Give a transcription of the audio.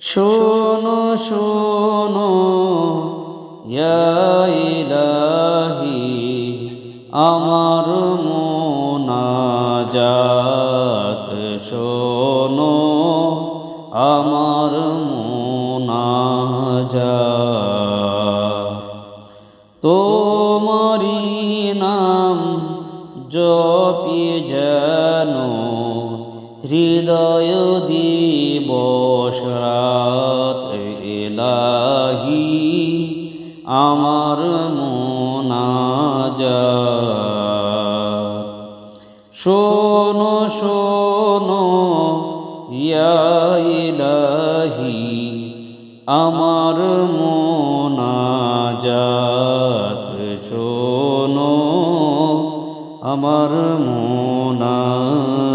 শোনো শোনো ইলাহি আমার মোনাজাত। শোনো আমার মোনাজাত। তোমারি নাম জপি যেন হৃদয় দিবস রাত এলাহি, আমার মোনাজাত। শোনো শোনো, ইয়া ইলাহি, আমার মোনাজাত। শোনো, আমার মোনাজাত।